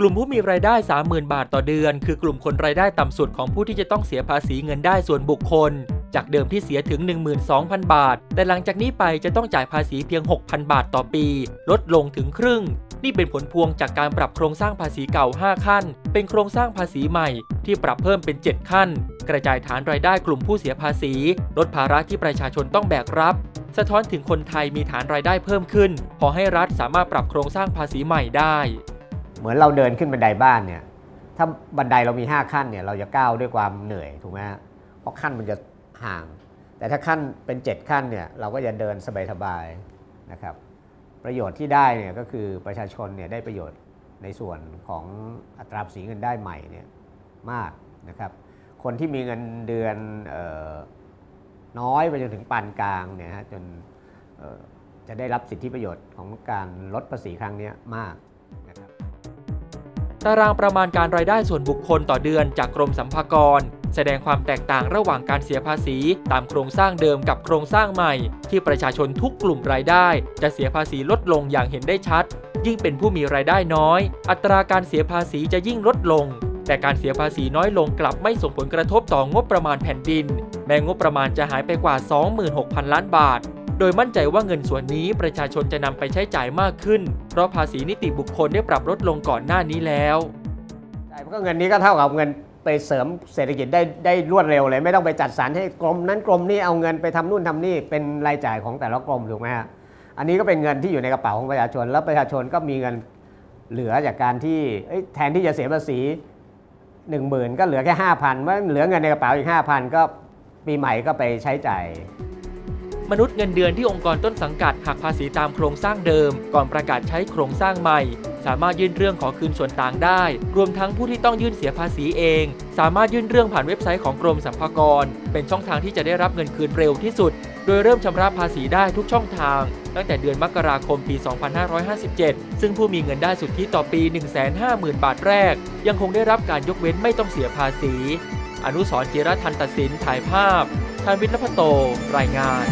กลุ่มผู้มีรายได้ 30,000 บาทต่อเดือน คือกลุ่มคนรายได้ต่ำสุดของผู้ที่จะต้องเสียภาษีเงินได้ส่วนบุคคล จากเดิมที่เสียถึง 12,000 บาท แต่หลังจากนี้ไปจะต้องจ่ายภาษีเพียง 6,000 บาทต่อปี ลดลงถึงครึ่ง นี่เป็นผลพวงจากการปรับโครงสร้างภาษีเก่า 5 ขั้น เป็นโครงสร้างภาษีใหม่ ที่ปรับเพิ่มเป็น 7 ขั้น กระจายฐานรายได้กลุ่มผู้เสียภาษี ลดภาระที่ประชาชนต้องแบกรับสะท้อนถึงคนไทยมีฐานรายได้เพิ่มขึ้น พอให้รัฐสามารถปรับโครงสร้างภาษีใหม่ได้ เหมือนเราเดินขึ้นบันไดบ้านเนี่ย ถ้าบันไดเรามี 5 ขั้นเนี่ย เราจะก้าวด้วยความเหนื่อยถูกไหมฮะเพราะขั้นมันจะห่าง แต่ถ้าขั้นเป็น 7 ขั้นเนี่ย เราก็จะเดินสบายๆนะครับ ประโยชน์ที่ได้เนี่ยก็คือประชาชนเนี่ยได้ประโยชน์ในส่วนของอัตราภาษีเงินได้ใหม่เนี่ยมากนะครับ คนที่มีเงินเดือนออน้อยไปจนถึงปานกลางเนี่ยฮะจนจะได้รับสิทธิประโยชน์ของการลดภาษีครั้งนี้มากนะครับ ตารางประมาณการรายได้ส่วนบุคคลต่อเดือนจากกรมสรรพากร แสดงความแตกต่างระหว่างการเสียภาษี ตามโครงสร้างเดิมกับโครงสร้างใหม่ ที่ประชาชนทุกกลุ่มรายได้ จะเสียภาษีลดลงอย่างเห็นได้ชัด ยิ่งเป็นผู้มีรายได้น้อย อัตราการเสียภาษีจะยิ่งลดลง แต่การเสียภาษีน้อยลงกลับไม่ส่งผลกระทบต่องบประมาณแผ่นดิน แม้งบประมาณจะหายไปกว่า 26,000 ล้านบาท โดยมั่นใจว่าเงินส่วนนี้ประชาชนจะนำไปใช้จ่ายมากขึ้น เพราะภาษีนิติบุคคลได้ปรับลดลงก่อนหน้านี้แล้วใช่เพราะก็เงินนี้ก็เท่ากับเงินไปเสริมเศรษฐกิจได้ได้รวดเร็วเลย ไม่ต้องไปจัดสรรให้กรมนั้นกรมนี้เอาเงินไปทำนู่นทำนี่เป็นรายจ่ายของแต่ละกรมถูกไหมฮะอันนี้ก็เป็นเงินที่อยู่ในกระเป๋าของประชาชน แล้วประชาชนก็มีเงินเหลือจากการที่แทนที่จะเสียภาษีหนึ่งหมื่นก็เหลือแค่ห้าพันเมื่อเหลือเงินในกระเป๋าอีกห้าพันก็ปีใหม่ก็ไปใช้จ่าย มนุษย์เงินเดือนที่องค์กรต้นสังกัดหักภาษีตามโครงสร้างเดิม ก่อนประกาศใช้โครงสร้างใหม่ สามารถยื่นเรื่องขอคืนส่วนต่างได้ รวมทั้งผู้ที่ต้องยื่นเสียภาษีเอง สามารถยื่นเรื่องผ่านเว็บไซต์ของกรมสรรพากร เป็นช่องทางที่จะได้รับเงินคืนเร็วที่สุด โดยเริ่มชำระภาษีได้ทุกช่องทาง ตั้งแต่เดือนมกราคมปี 2557 ซึ่งผู้มีเงินได้สุทธิต่อปี 150,000 บาทแรก ยังคงได้รับการยกเว้นไม่ต้องเสียภาษี อนุสรจิรทันตสินถ่ายภาพทานวิทย์นภโต รายงาน